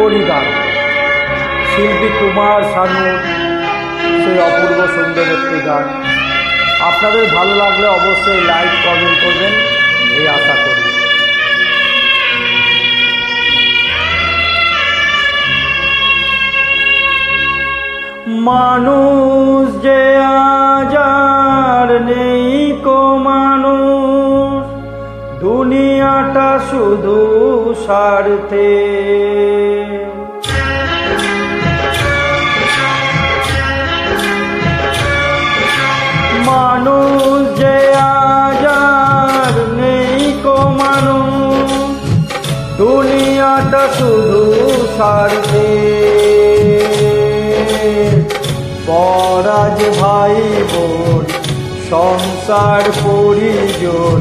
বলিদান শিল্পী কুমার শানু, সেই অপূর্ব সুন্দর একটি গান। আপনাদের ভালো লাগলে অবশ্যই লাইক কমেন্ট করবেন, এই আশা করি। মানুষ যে দুনিয়াটা শুধু স্বার্থে। মানুষ যে আজার নেই কো মানুষ, দুনিয়াটা শুধু স্বার্থে। পরাজ ভাই বোন, সংসার পরিজন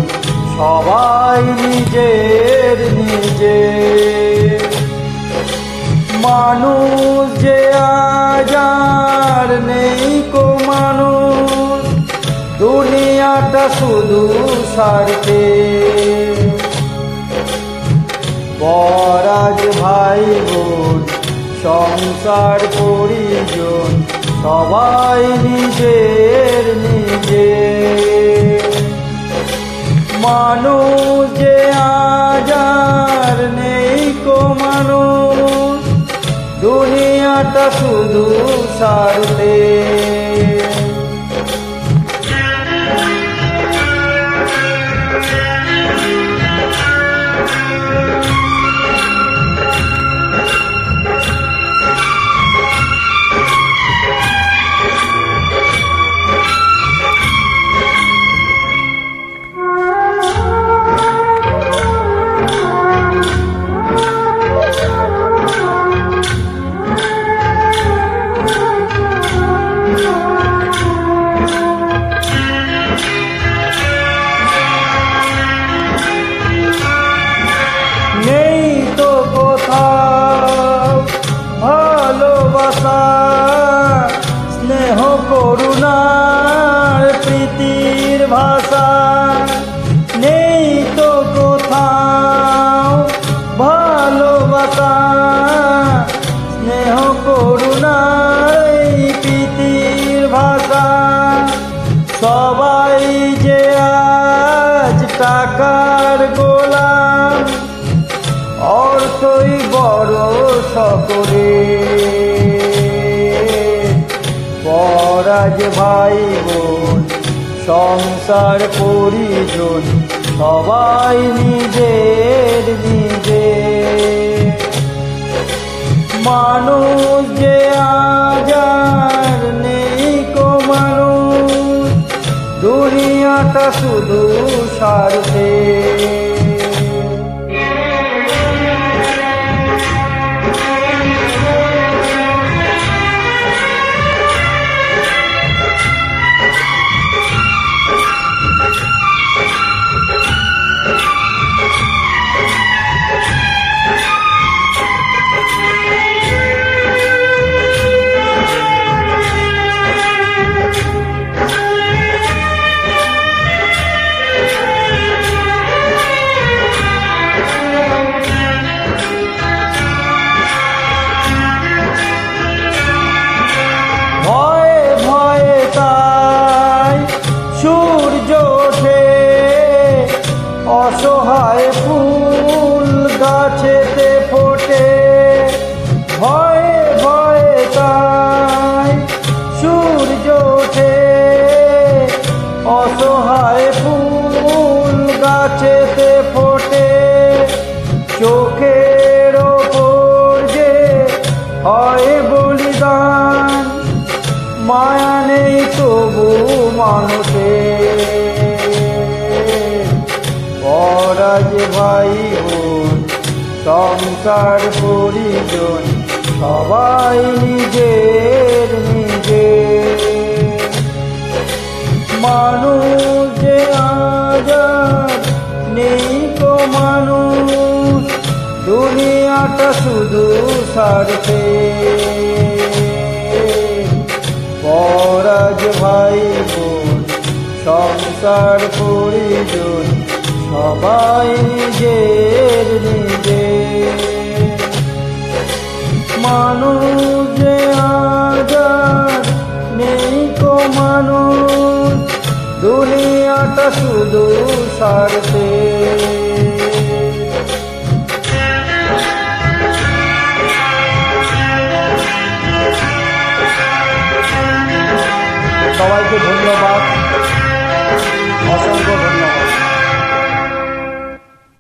সবাই নিজের নিজে। মানুষ যে আজার নেই কো মানুষ, দুনিয়াটা শুধু স্বার্থে পরাজ ভাই বোন সংসার পরিজন, সবাই নিজের নিজে। মানুষ যে আজার নেই কো মানুষ। দুনিয়াটা শুধু স্বার্থে প্রীতির সবাই যে আজ টাকার গোলাম, অর্থই বড় সকলে পরাজ ভাই বোন সংসার পরিজন, সবাই নিজের দুনিয়াটা শুধু স্বার্থে চোখের ওপর যে হয় বলিদান, মায়া নেই তবু মানুষে পরাজ ভাই বোন সংসার পরিজন, সবাই নিজের দুনিয়াটা শুধু স্বার্থে পরাজ ভাই বোন, সংসার পরিজন, সবাই নিজের নিজে। মানুষ যে আজ আর নেই তো মানুষ। দুনিয়াটা শুধু সারতে সবাইকে ধন্যবাদ। অসংখ্য